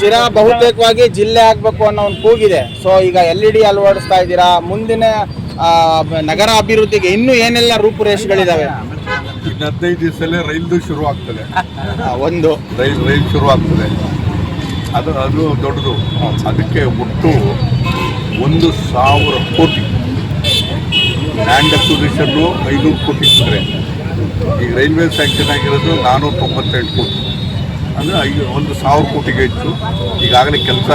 ಶಿರಾ ಬಹುತೇಕವಾಗಿ ಜಿಲ್ಲೆ ಆಗ್ಬೇಕು ಅನ್ನೋ ಒಂದು ಕೂಗಿದೆ. ಸೊ ಈಗ ಎಲ್ ಇ ಡಿ ಅಳವಡಿಸ್ತಾ ಇದ್ದೀರಾ? ಮುಂದಿನ ನಗರ ಅಭಿವೃದ್ಧಿಗೆ ಇನ್ನೂ ಏನೆಲ್ಲ ರೂಪುರೇಷೆಗಳಿದಾವೆ? ಇನ್ನು ಹದಿನೈದು ದಿವಸದಲ್ಲೇ ರೈಲ್ದು ಶುರು ಆಗ್ತದೆ ಒಂದು. ರೈಲ್ ರೈಲ್ ಶುರು ಆಗ್ತದೆ ಅದು ಅದು ದೊಡ್ಡದು. ಅದಕ್ಕೆ ಒಟ್ಟು ಒಂದು ಸಾವಿರ ಕೋಟಿ. ಲ್ಯಾಂಡ್ ಅಕ್ವಿಸಿಷನ್ನು ಐನೂರು ಕೋಟಿ ಇದ್ದಾರೆ ಈಗ ರೈಲ್ವೆ ಸ್ಯಾಂಕ್ಷನ್ ಆಗಿರೋದು ನಾನ್ನೂರ ತೊಂಬತ್ತೆಂಟು ಕೋಟಿ. ಅಂದರೆ ಐದು ಒಂದು ಸಾವಿರ ಕೋಟಿಗೆ ಹೆಚ್ಚು. ಈಗಾಗಲೇ ಕೆಲಸ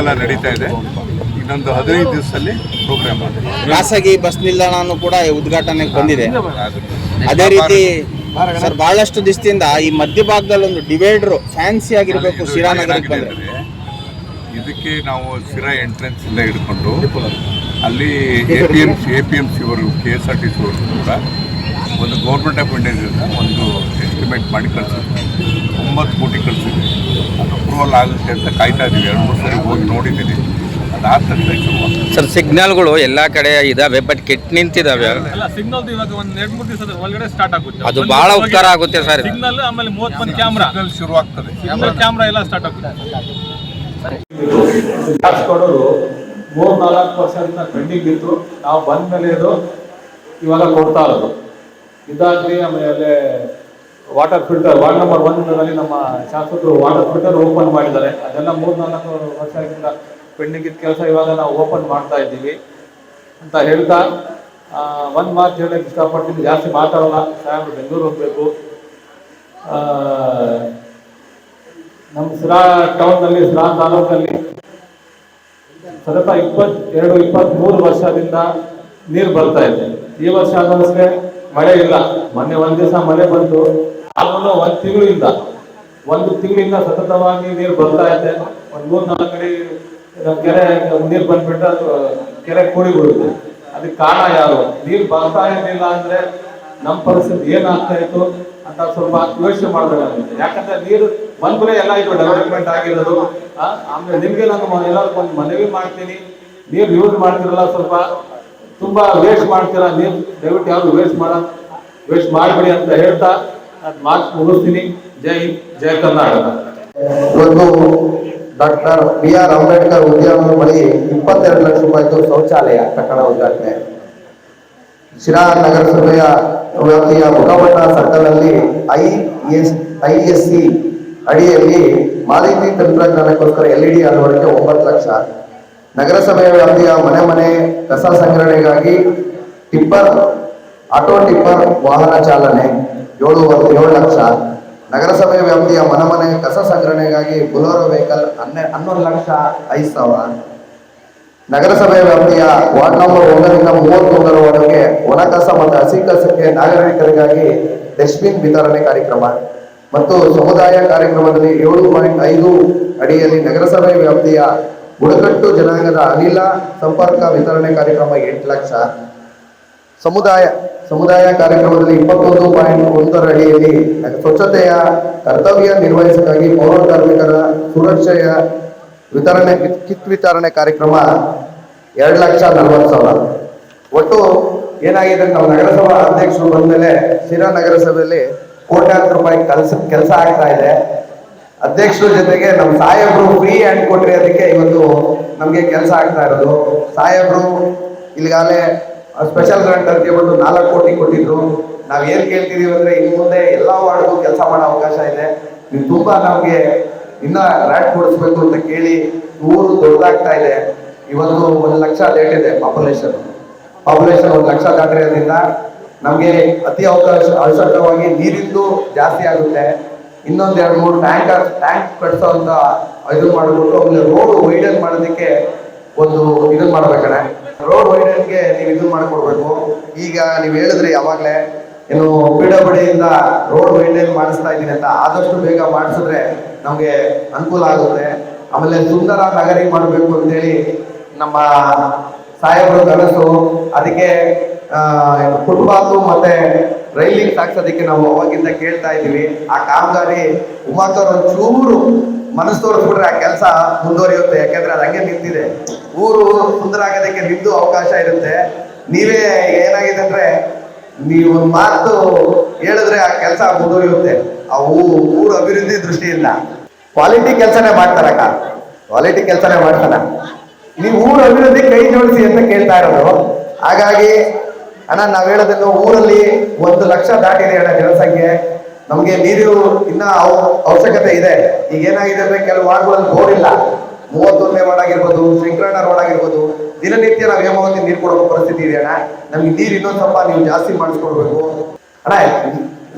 ಎಲ್ಲ ನಡೀತಾ ಇದೆ. ಇನ್ನೊಂದು ಹದಿನೈದು ದಿವಸದಲ್ಲಿ ಪ್ರೋಗ್ರಾಮ್ ಮಾಡಿದೆ ಖಾಸಗಿ ಬಸ್ ನಿಲ್ದಾಣನೂ ಕೂಡ ಉದ್ಘಾಟನೆಗೆ ಬಂದಿದೆ. ಅದೇ ರೀತಿ ಸರ್ ಬಹಳಷ್ಟು ದಿವಸದಿಂದ ಈ ಮಧ್ಯಭಾಗದಲ್ಲಿ ಒಂದು ಡಿವೈಡರ್ ಫ್ಯಾನ್ಸಿ ಆಗಿರ್ಬೇಕು ಶಿರಾ ಬಂದ್ರೆ. ಇದಕ್ಕೆ ನಾವು ಶಿರಾ ಎಂಟ್ರೆನ್ಸ್ ಇಂದ ಹಿಡ್ಕೊಂಡು ಅಲ್ಲಿ. A P M C A P M C ಅವರು K S R T C ಅವರು ಕೂಡ ಒಂದು ಗೌರ್ಮೆಂಟ್ ಆಫ್ ಇಂಡಿಯಾದಿಂದ ಒಂದು ಎಸ್ಟಿಮೇಟ್ ಮಾಡಿ ಕಳಿಸಿದ್ವಿ. ಒಂಬತ್ತು ಕೋಟಿ ಕಳಿಸಿದ್ವಿ. ಅದು ಅಪ್ರೂವಲ್ ಆಗುತ್ತೆ ಅಂತ ಕಾಯ್ತಾ ಇದ್ದೀವಿ. ಎರಡು ಮೂರು ಸರಿ ಹೋಗಿ ನೋಡಿದ್ದೀನಿ. ಅದಾದ ತಕ್ಷಣ ಸರ್ ಸಿಗ್ನಲ್ಗಳು ಎಲ್ಲ ಕಡೆ ಇದಾವೆ ಬಟ್ ಕೆಟ್ಟ ನಿಂತಿದಾವೆ. ಎಲ್ಲ ಸಿಗ್ನಲ್ ಇವಾಗ ಒಂದು ಎರಡು ಮೂರು ಒಳಗಡೆ ಸ್ಟಾರ್ಟ್ ಆಗುತ್ತೆ. ಅದು ಬಹಳ ಉಪಕಾರ ಆಗುತ್ತೆ ಸರ್. ಸಿಗ್ನಲ್ ಆಮೇಲೆ ಮೂವತ್ತೊಂದು ಕ್ಯಾಮ್ರಾ ಸಿಗ್ನಲ್ ಶುರು ಆಗ್ತದೆ ಕ್ಯಾಮ್ರಾ ಎಲ್ಲ ಸ್ಟಾರ್ಟ್ ಆಗುತ್ತೆ. ಮೂರ್ ನಾಲ್ಕು ಪರ್ಸೆಂಟ್ ಪೆಂಡಿಂಗ್ ಇತ್ತು ನಾವು ಬಂದ ಮೇಲೆ ಇದು ಇವಾಗ ಕೊಡ್ತಾ ಇರೋದು. ಇದಾಗ್ಲಿ ಆಮೇಲೆ ವಾಟರ್ ಫಿಲ್ಟರ್ ವಾರ್ಡ್ ನಂಬರ್ ಒಂದರಲ್ಲಿ ನಮ್ಮ ಶಾಸಕರು ವಾಟರ್ ಫಿಲ್ಟರ್ ಓಪನ್ ಮಾಡಿದ್ದಾರೆ. ಅದೆಲ್ಲ ನಾಲ್ಕು ವರ್ಷದಿಂದ ಪೆಂಡಿಂಗ್ ಇದ್ದ ಕೆಲಸ ಇವಾಗ ನಾವು ಓಪನ್ ಮಾಡ್ತಾ ಇದ್ದೀವಿ ಅಂತ ಹೇಳ್ತಾ ಒಂದು ಮಾತು ಹೇಳಕ್ ಇಷ್ಟಪಡ್ತೀನಿ. ಜಾಸ್ತಿ ಮಾತಾಡಲ್ಲ, ಸಾಹೇಬ್ರು ಬೆಂಗಳೂರು ಹೋಗ್ಬೇಕು. ನಮ್ಮ ಸಿರಾ ಟೌನ್ನಲ್ಲಿ ಸಿರಾ ತಾಲೂಕಲ್ಲಿ ಸ್ವಲ್ಪ ಇಪ್ಪತ್ತೆರಡು ಇಪ್ಪತ್ತ್ಮೂರು ಇಪ್ಪತ್ತ್ ಮೂರು ವರ್ಷದಿಂದ ನೀರು ಬರ್ತಾ ಇದೆ. ಈ ವರ್ಷ ಆದಷ್ಟೇ ಮಳೆ ಇಲ್ಲ. ಮೊನ್ನೆ ಒಂದ್ ದಿವಸ ಮಳೆ ಬಂತು. ಆದ್ರೂ ಒಂದ್ ತಿಂಗಳಿಂದ, ಒಂದು ತಿಂಗಳಿಂದ ಸತತವಾಗಿ ನೀರು ಬರ್ತಾ ಇದೆ. ಒಂದ್ ಮೂರ್ ನಾಲ್ಕು ಕಡೆ ಕೆರೆ, ನೀರು ಬಂದ್ಬಿಟ್ಟು ಅದು, ಕೆರೆ ಕೂಡಿ ಬಿಡುತ್ತೆ. ಅದಕ್ಕೆ ಕಾರಣ ಯಾರು? ನೀರು ಬರ್ತಾ ಇರಲಿಲ್ಲ ಅಂದ್ರೆ ನಮ್ಮ ಪರಿಸ್ಥಿತಿ ಏನಾಗ್ತಾ ಇತ್ತು ಅಂತ ಸ್ವಲ್ಪ ಯೋಚನೆ ಮಾಡಬೇಕಾಗುತ್ತೆ. ಯಾಕಂದ್ರೆ ನೀರು ಬಂದ್ರೆ ಎಲ್ಲ ಇದು ಡೆವಲಪ್ಮೆಂಟ್ ಆಗಿರೋದು. ಆಮೇಲೆ ನಿಮ್ಗೆ ನಾನು ಎಲ್ಲರೂ ಒಂದು ಮನವಿ ಮಾಡ್ತೀನಿ. ನೀರು ಯೂಸ್ ಮಾಡ್ತಿರಲ್ಲ ಸ್ವಲ್ಪ. ತುಂಬಾ ವೇಸ್ಟ್ ಮಾಡ್ತೀರಾ ನೀವ್? ದಯವಿಟ್ಟು ಯಾವ್ದು ವೇಸ್ಟ್ ಮಾಡ. ವೇಸ್ಟ್ ಮಾಡಬೇಡಿ ಅಂತ ಹೇಳ್ತಾ ಅದ್ ಮಾತು ಮುಗಿಸ್ತೀನಿ. ಜೈ ಹಿಂದ್, ಜೈ ಕರ್ನಾಟಕ. ಇವತ್ತು ಡಾಕ್ಟರ್ ಬಿ ಆರ್ ಅಂಬೇಡ್ಕರ್ ಉದ್ಯಾನವನ ಬಳಿ ಇಪ್ಪತ್ತೆರಡು ಲಕ್ಷ ರೂಪಾಯಿದು ಶೌಚಾಲಯ ಕಟ್ಟಡ ಉದ್ಘಾಟನೆ. ಶಿರಾ ನಗರಸಭೆಯ ವ್ಯಾಪ್ತಿಯ ಮುಖಮಠ ಸರ್ಕಲ್ ಅಲ್ಲಿ I S I S C ಅಡಿಯಲ್ಲಿ ಮಾಹಿತಿ ತಂತ್ರಜ್ಞಾನಕ್ಕೋಸ್ಕರ ಎಲ್ ಇ ಡಿ ಅಳವಡಿಕೆ ಒಂಬತ್ತು ಲಕ್ಷ ನಗರಸಭೆಯ ವ್ಯಾಪ್ತಿಯ ಮನೆ ಮನೆ ಕಸ ಸಂಗ್ರಹಣೆಗಾಗಿ ಟಿಪ್ಪರ್, ಆಟೋ ಟಿಪ್ಪರ್ ವಾಹನ ಚಾಲನೆ ಏಳು ಏಳು ಲಕ್ಷ. ನಗರಸಭೆ ವ್ಯಾಪ್ತಿಯ ಮನೆ ಮನೆ ಕಸ ಸಂಗ್ರಹಣೆಗಾಗಿ ಬುಲೋರೋ ವೆಹಿಕಲ್ ಹನ್ನೆ, ಹನ್ನೊಂದು ಲಕ್ಷ ಐದು ಸಾವಿರ. ನಗರಸಭೆ ವ್ಯಾಪ್ತಿಯ ವಾರ್ಡ್ ನಂಬರ್ ಒಂದರಿಂದ ಮೂವತ್ತೊಂದರವರೆಗೆ ಒಣ ಕಸ ಮತ್ತು ಹಸಿ ಕಸಕ್ಕೆ ನಾಗರಿಕರಿಗಾಗಿ ಡಸ್ಟ್ಬಿನ್ ವಿತರಣೆ ಕಾರ್ಯಕ್ರಮ. ಮತ್ತು ಸಮುದಾಯ ಕಾರ್ಯಕ್ರಮದಲ್ಲಿ ಏಳು ಪಾಯಿಂಟ್ ಐದು ಅಡಿಯಲ್ಲಿ ನಗರಸಭೆ ವ್ಯಾಪ್ತಿಯ ಬುಡಕಟ್ಟು ಜನಾಂಗದ ಅನಿಲ ಸಂಪರ್ಕ ವಿತರಣೆ ಕಾರ್ಯಕ್ರಮ ಎಂಟು ಲಕ್ಷ. ಸಮುದಾಯ ಸಮುದಾಯ ಕಾರ್ಯಕ್ರಮದಲ್ಲಿ ಇಪ್ಪತ್ತೊಂದು ಪಾಯಿಂಟ್ ಒಂದರ ಅಡಿಯಲ್ಲಿ ಸ್ವಚ್ಛತೆಯ ಕರ್ತವ್ಯ ನಿರ್ವಹಿಸಕ್ಕಾಗಿ ಪೌರ ಕಾರ್ಮಿಕರ ಸುರಕ್ಷೆಯ ವಿತರಣೆ, ಕಿಟ್ ವಿತರಣೆ ಕಾರ್ಯಕ್ರಮ ಎರಡು ಲಕ್ಷ ನಲವತ್ತು ಸಾವಿರ. ಒಟ್ಟು ಏನಾಗಿದೆ ನಮ್ಮ ನಗರಸಭಾ ಅಧ್ಯಕ್ಷರು ಬಂದ್ಮೇಲೆ ಶಿರಾ ನಗರಸಭೆಯಲ್ಲಿ ಕೋಟ್ಯಾಂತರ ರೂಪಾಯಿ ಕೆಲಸ ಕೆಲಸ ಆಗ್ತಾ ಇದೆ. ಅಧ್ಯಕ್ಷರ ಜೊತೆಗೆ ನಮ್ಮ ಸಾಹೇಬ್ರು ಫ್ರೀ ಹ್ಯಾಂಡ್ ಕೊಟ್ರಿ ಅದಕ್ಕೆ ಇವತ್ತು ನಮಗೆ ಕೆಲಸ ಆಗ್ತಾ ಇರೋದು. ಸಾಹೇಬ್ರು ಇಲ್ಲಿಗಾಲೇ ಸ್ಪೆಷಲ್ ಗ್ರಾಂಟ್ ಅಂತ ಹೇಳ್ಬಿಟ್ಟು ನಾಲ್ಕು ಕೋಟಿ ಕೊಟ್ಟಿದ್ರು. ನಾವು ಏನು ಕೇಳ್ತಿದೀವಿ ಅಂದ್ರೆ ಇನ್ನು ಮುಂದೆ ಎಲ್ಲಾ ವಾರ್ಡ್ಗೂ ಕೆಲಸ ಮಾಡೋ ಅವಕಾಶ ಇದೆ. ನೀವು ತುಂಬಾ ನಮಗೆ ಇನ್ನ ರ್ಯಾಟ್ ಕೊಡಿಸ್ಬೇಕು ಅಂತ ಕೇಳಿ ಊರು ದೊಡ್ಡದಾಗ್ತಾ ಇದೆ. ಇವತ್ತು ಒಂದು ಲಕ್ಷ ಇದೆ ಪಾಪ್ಯುಲೇಷನ್ ಪಾಪ್ಯುಲೇಷನ್ ಒಂದು ಲಕ್ಷ ದಾಟಿರೋದ್ರಿಂದ ನಮಗೆ ಅತಿ ಅವಕಾಶ, ಅವಶ್ಯಕವಾಗಿ ನೀರಿಂದು ಜಾಸ್ತಿ ಆಗುತ್ತೆ. ಇನ್ನೊಂದ್ ಎರಡು ಮೂರು ಟ್ಯಾಂಕರ್ ಟ್ಯಾಂಕ್ ಕಟ್ಸೋ ಅಂತ ಇದು ಮಾಡ್ಬಿಟ್ಟು ಆಮೇಲೆ ರೋಡ್ ವೈಡನ್ ಮಾಡೋದಕ್ಕೆ ಒಂದು ಇದನ್ನ ಮಾಡ್ಬೇಕಣ್ಣ ರೋಡ್ ವೈಡನ್ಗೆ ನೀವು ಇದನ್ನ ಮಾಡ್ಕೊಡ್ಬೇಕು. ಈಗ ನೀವು ಹೇಳಿದ್ರಿ ಯಾವಾಗಲೇ ಏನು ಪಿಡಬ್ಲ್ಯೂಡಿಯಿಂದ ರೋಡ್ ವೈಡನ್ ಮಾಡಿಸ್ತಾ ಇದ್ದೀನಿ ಅಂತ ಆದಷ್ಟು ಬೇಗ ಮಾಡಿಸಿದ್ರೆ ನಮಗೆ ಅನುಕೂಲ ಆಗುತ್ತೆ. ಆಮೇಲೆ ಸುಂದರ ನಗರಿ ಮಾಡಬೇಕು ಅಂತೇಳಿ ನಮ್ಮ ಸಾಹೇಬರು ಕನಸು ಅದಕ್ಕೆ ಫುಟ್ಪಾತು ಮತ್ತೆ ರೈಲಿಂಗ್ ಸಾಕ್ಸೋದಕ್ಕೆ ನಾವು ಅವಾಗಿಂದ ಕೇಳ್ತಾ ಇದ್ದೀವಿ. ಆ ಕಾಮಗಾರಿ ಉಮಾಕರ್ ಒಂಚೂರು ಮನಸ್ಸು ತೋರಿಸ್ಬಿಟ್ರೆ ಆ ಕೆಲಸ ಮುಂದುವರಿಯುತ್ತೆ. ಯಾಕಂದ್ರೆ ಅದು ಹಂಗೆ ನಿಂತಿದೆ. ಊರು ಸುಂದರ ಆಗೋದಕ್ಕೆ ನಿಮ್ದು ಅವಕಾಶ ಇರುತ್ತೆ. ನೀವೇ ಏನಾಗಿದೆ ಅಂದ್ರೆ ನೀವು ಮಾತು ಹೇಳಿದ್ರೆ ಆ ಕೆಲಸ ಮುಂದುವರಿಯುತ್ತೆ. ಆ ಊರು ಅಭಿವೃದ್ಧಿ ದೃಷ್ಟಿಯಿಂದ ಕ್ವಾಲಿಟಿ ಕೆಲಸನೇ ಮಾಡ್ತಾರಕ್ಕ ಕ್ವಾಲಿಟಿ ಕೆಲಸನೇ ಮಾಡ್ತಾರ. ನೀವು ಊರ ಅಭಿವೃದ್ಧಿ ಕೈ ಜೋಡಿಸಿ ಅಂತ ಕೇಳ್ತಾ ಇರೋದು. ಹಾಗಾಗಿ ಅಣ್ಣ, ನಾವ್ ಹೇಳೋದನ್ನು ಊರಲ್ಲಿ ಒಂದು ಲಕ್ಷ ದಾಟಿದೆ ಅಣ್ಣ ಜನಸಂಖ್ಯೆ. ನಮ್ಗೆ ನೀರು ಇನ್ನ ಅವ- ಅವಶ್ಯಕತೆ ಇದೆ. ಈಗ ಏನಾಗಿದೆ ಅಂದ್ರೆ ಕೆಲವು ವಾರ್ಡ್ಗಳಲ್ಲಿ ಬೋರ್ ಇಲ್ಲ. ಮೂವತ್ತೊಂದನೇ ವಾರ್ಡ್ ಆಗಿರ್ಬೋದು ಶಂಕರಣ್ಣ ರೋಡ್ ಆಗಿರ್ಬೋದು, ದಿನನಿತ್ಯ ನಾವು ಹೇಮಾವತಿ ನೀರು ಕೊಡೋ ಪರಿಸ್ಥಿತಿ ಇದೆ ಅಣ್ಣ. ನಮ್ಗೆ ನೀರು ಇನ್ನೊಂದ್ ಸ್ವಲ್ಪ ನೀವು ಜಾಸ್ತಿ ಮಾಡಿಸ್ಕೊಡ್ಬೇಕು. ಅಣ್ಣ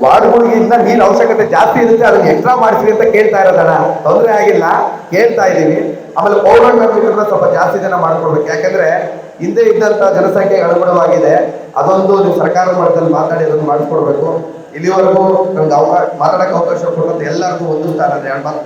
ವಾರ್ಡ್ಗಳಿಗೆ ಇನ್ನ ನೀರ್ ಅವಶ್ಯಕತೆ ಜಾಸ್ತಿ ಇರುತ್ತೆ, ಅದನ್ನ ಎಕ್ಸ್ಟ್ರಾ ಮಾಡಿಸ್ರಿ ಅಂತ ಕೇಳ್ತಾ ಇರೋದಣ್ಣ ತೊಂದರೆ ಆಗಿಲ್ಲ, ಕೇಳ್ತಾ ಇದ್ದೀವಿ ಆಮೇಲೆ ಮೀಟರ್ನ ಸ್ವಲ್ಪ ಜಾಸ್ತಿ ಜನ ಮಾಡ್ಕೊಡ್ಬೇಕು. ಯಾಕಂದ್ರೆ ಹಿಂದೆ ಇದ್ದಂತ ಜನಸಂಖ್ಯೆಗೆ ಅನುಗುಣವಾಗಿದೆ. ಅದೊಂದು ನೀವು ಸರ್ಕಾರ ಮಟ್ಟದಲ್ಲಿ ಮಾತಾಡಿ ಅದನ್ನು ಮಾಡಿಸ್ಕೊಡ್ಬೇಕು ಇಲ್ಲಿವರೆಗೂ ನಮ್ಗೆ ಅವಕಾಶ ಮಾತಾಡಕ್ಕೆ ಅವಕಾಶ ಕೊಡುವಂತ ಎಲ್ಲರಿಗೂ ಒಂದು ಸ್ಥಾನ ಎರಡು ಮಾತು